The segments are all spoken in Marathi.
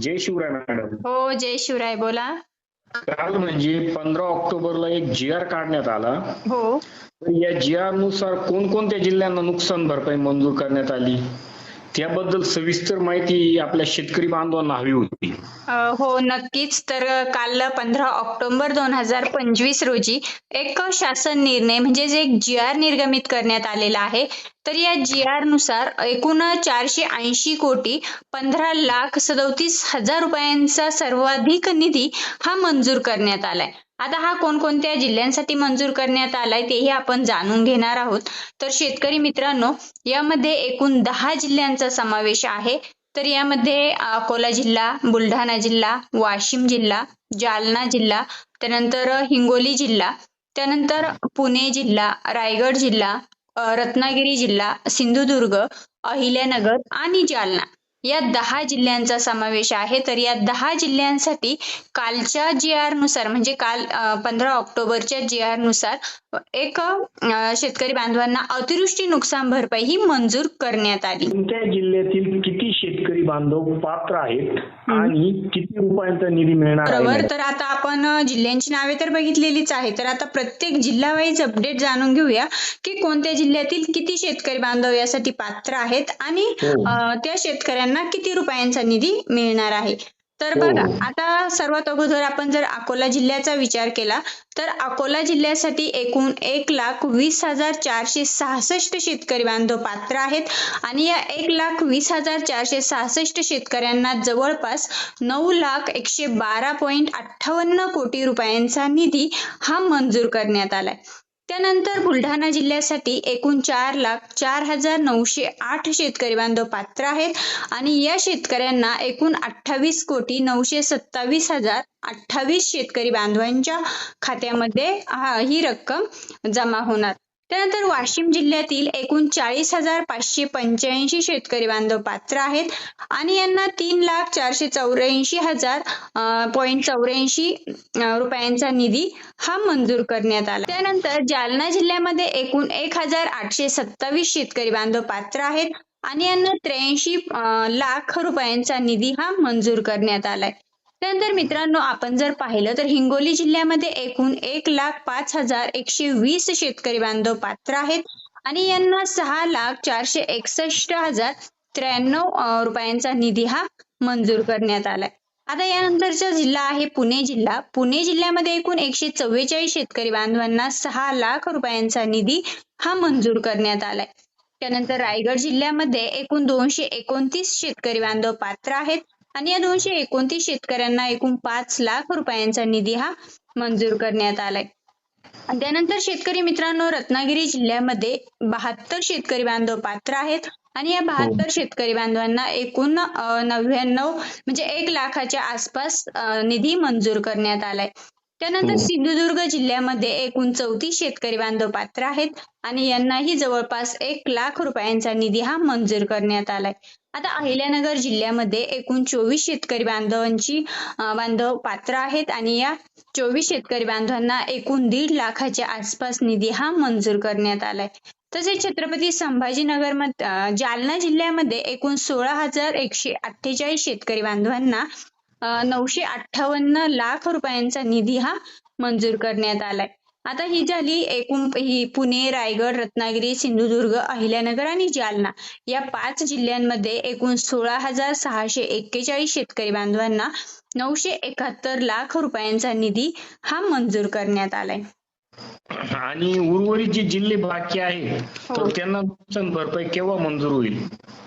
जय शिवराय मॅडम. हो जय शिवराय बोला. काल म्हणजे पंधरा ऑक्टोबरला एक जी आर काढण्यात आला. हो. तर या जी आरनुसार कोणकोणत्या जिल्ह्यांना नुकसान भरपाई मंजूर करण्यात आली? त्याबद्दल सविस्तर माहिती आपल्या शेतकरी बांधवांना हवी होती. हो नक्कीच. तर काल पंधरा ऑक्टोबर दोन हजार पंचवीस रोजी एक शासन निर्णय म्हणजेच एक जी आर निर्गमित करण्यात आलेला आहे तर या जी आरनुसार एकूण चारशे ऐंशी कोटी पंधरा लाख सदोतीस हजार रुपयांचा सर्वाधिक निधी हा मंजूर करण्यात आलाय. आता हा कोणकोणत्या जिल्ह्यांसाठी मंजूर करण्यात आलाय तेही आपण जाणून घेणार आहोत. तर शेतकरी मित्रांनो यामध्ये एकूण दहा जिल्ह्यांचा समावेश आहे. तर यामध्ये अकोला जिल्हा बुलढाणा जिल्हा वाशिम जिल्हा जालना जिल्हा त्यानंतर हिंगोली जिल्हा त्यानंतर पुणे जिल्हा रायगड जिल्हा रत्नागिरी जिल्हा सिंधुदुर्ग अहिल्यानगर आणि जालना. या दहा जिल्ह्यांचा समावेश आहे. तर या दहा जिल्ह्यांसाठी कालच्या जी आरनुसार म्हणजे काल पंधरा ऑक्टोबरच्या जी आरनुसार एक शेतकरी बांधवांना अतिवृष्टी नुकसान भरपाई ही मंजूर करण्यात आली. कोणत्या जिल्ह्यातील किती शेतकरी बांधव पात्र आहेत? आणि किती रुपयांचा निधी मिळणार? तर आता आपण जिल्ह्यांची नावे तर बघितलेलीच आहे तर आता प्रत्येक जिल्हा वाईज अपडेट जाणून घेऊया की कोणत्या जिल्ह्यातील किती शेतकरी बांधव यासाठी पात्र आहेत आणि हो. त्या शेतकऱ्यांना किती रुपयांचा निधी मिळणार आहे तर हो. बघा आता सर्वात अगोदर आपण जर अकोला जिल्ह्याचा विचार केला तर अकोला जिल्ह्यासाठी एकूण एक लाख वीस हजार चारशे सहासष्ट शेतकरी बांधव पात्र आहेत आणि या एक लाख वीस हजार चारशे सहासष्ट शेतकऱ्यांना जवळपास नऊ लाख एकशे बारा पॉईंट अठ्ठावन्न कोटी रुपयांचा निधी हा मंजूर करण्यात आलाय त्यानंतर बुलढाणा जिल्ह्यासाठी एकूण चार लाख चार हजार नऊशे आठ शेतकरी बांधव पात्र आहेत आणि या शेतकऱ्यांना एकूण अठ्ठावीस कोटी नऊशे सत्तावीस हजार अठ्ठावीस शेतकरी बांधवांच्या खात्यामध्ये ही रक्कम जमा होणार. त्यानंतर वाशिम जिल्ह्यातील एकूण चाळीस हजार पाचशे पंच्याऐंशी शेतकरी बांधव पात्र आहेत. आणि यांना तीन लाख चारशे चौऱ्याऐंशी हजार पॉईंट चौऱ्याऐंशी रुपयांचा निधी हा मंजूर करण्यात आला. त्यानंतर जालना जिल्ह्यामध्ये एकूण एक हजार आठशे सत्तावीस शेतकरी बांधव पात्र आहेत. आणि यांना त्र्याऐंशी लाख रुपयांचा निधी हा मंजूर करण्यात आलाय. त्यानंतर मित्रांनो आपण जर पाहिलं तर हिंगोली जिल्ह्यामध्ये एकूण एक लाख पाच हजार एकशे वीस शेतकरी बांधव पात्र आहेत आणि यांना सहा लाख चारशे एकसष्ट हजार त्र्याण्णव रुपयांचा निधी हा मंजूर करण्यात आलाय. आता यानंतरचा जिल्हा आहे पुणे जिल्हा. पुणे जिल्ह्यामध्ये एकूण एकशे चव्वेचाळीस शेतकरी बांधवांना सहा लाख रुपयांचा निधी हा मंजूर करण्यात आलाय. त्यानंतर रायगड जिल्ह्यामध्ये एकूण दोनशे एकोणतीस शेतकरी बांधव पात्र आहेत. आणि या दोनशे एकोणतीस शेतकऱ्यांना एकूण पाच लाख रुपयांचा निधी हा मंजूर करण्यात आलाय. त्यानंतर शेतकरी मित्रांनो रत्नागिरी जिल्ह्यामध्ये बहात्तर शेतकरी बांधव पात्र आहेत. आणि या बहात्तर शेतकरी बांधवांना एकूण नव्याण्णव म्हणजे एक लाखाच्या आसपास निधी मंजूर करण्यात आलाय. त्यानंतर हो. सिंधुदुर्ग जिल्ह्यामध्ये एकूण चौतीस शेतकरी बांधव पात्र आहेत. आणि यांनाही जवळपास एक लाख रुपयांचा निधी हा मंजूर करण्यात आलाय. आता अहिल्यानगर जिल्ह्यामध्ये एकूण चोवीस शेतकरी बांधवांची बांधव पात्र आहेत आणि या चोवीस शेतकरी बांधवांना एकूण दीड लाखाच्या आसपास निधी हा मंजूर करण्यात आलाय. तसेच छत्रपती संभाजीनगरमध्ये जालना जिल्ह्यामध्ये एकूण सोळा हजार एकशे अठ्ठेचाळीस शेतकरी बांधवांना नऊशे अठ्ठावन्न लाख रुपयांचा निधी हा मंजूर करण्यात आलाय. आता ही झाली एकूण ही पुणे रायगड रत्नागिरी सिंधुदुर्ग अहिल्यानगर आणि जालना. या पाच जिल्ह्यांमध्ये एकूण सोळा हजार सहाशे एक्केचाळीस शेतकरी बांधवांना नऊशे एकाहत्तर लाख रुपयांचा निधी हा मंजूर करण्यात आलाय. आणि उर्वरित जे जिल्हे बाकी आहेत तर हो. त्यांना नुकसान भरपाई केव्हा मंजूर होईल?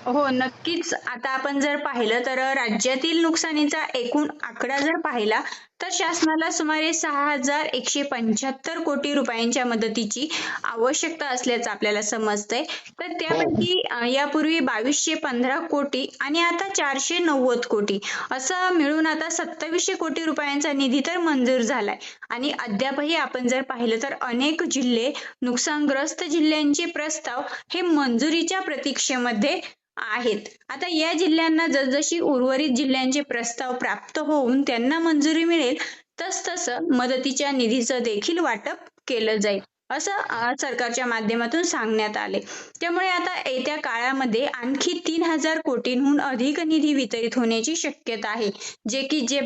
हो नक्कीच. आता आपण जर पाहिलं तर राज्यातील नुकसानीचा एकूण आकडा जर पाहिला तर शासनाला सुमारे सहा हजार एकशे पंच्याहत्तर कोटी रुपयांच्या मदतीची आवश्यकता असल्याचं आपल्याला समजतंय. तर त्यापैकी यापूर्वी बावीसशे पंधरा कोटी आणि आता चारशे नव्वद कोटी असं मिळून आता सत्तावीसशे कोटी रुपयांचा निधी तर मंजूर झालाय. आणि अद्यापही आपण जर पाहिलं तर अनेक जिल्हे नुकसानग्रस्त जिल्ह्यांचे प्रस्ताव हे मंजुरीच्या प्रतीक्षेमध्ये आहेत. आता या जिल्ह्यांना जसजशी उर्वरित जिल्ह्यांचे प्रस्ताव प्राप्त होऊन त्यांना मंजुरी मिळेल तसतसं मदतीच्या निधीचं देखील वाटप केलं जाईल. असं सरकारच्या माध्यमातून सांगण्यात आले. त्यामुळे आता येत्या काळामध्ये आणखी तीन हजार कोटींहून अधिक निधी वितरित होण्याची शक्यता आहे. जे की जे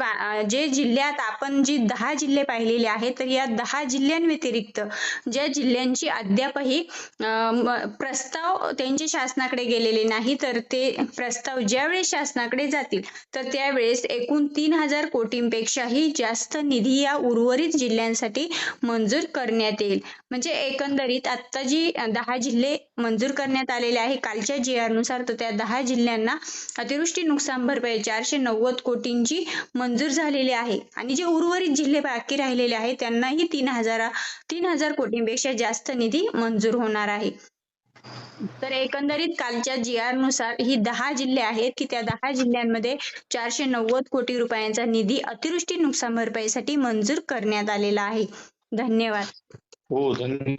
जे जिल्ह्यात आपण जी दहा जिल्हे पाहिलेले आहेत तर या दहा जिल्ह्यांव्यतिरिक्त ज्या जिल्ह्यांची अद्यापही अं, प्रस्ताव त्यांचे शासनाकडे गेलेले नाही तर ते प्रस्ताव ज्यावेळेस शासनाकडे जातील तर त्यावेळेस एकूण तीन हजार कोटींपेक्षाही जास्त निधी या उर्वरित जिल्ह्यांसाठी मंजूर करण्यात येईल. म्हणजे एकंदरीत आता जी दहा जिल्हे मंजूर करण्यात आलेले आहे कालच्या जी आरनुसार तर त्या दहा जिल्ह्यांना अतिवृष्टी नुकसान भरपाई चारशे नव्वद कोटींची मंजूर झालेली आहे. आणि जे उर्वरित जिल्हे बाकी राहिलेले आहेत त्यांनाही तीन हजार तीन हजार कोटींपेक्षा जास्त निधी मंजूर होणार आहे. तर एकंदरीत कालच्या जी आरनुसार ही दहा जिल्हे आहेत की त्या दहा जिल्ह्यांमध्ये चारशे नव्वद कोटी रुपयांचा निधी अतिवृष्टी नुकसान भरपाईसाठी मंजूर करण्यात आलेला आहे. धन्यवाद. हो धन्यवाद.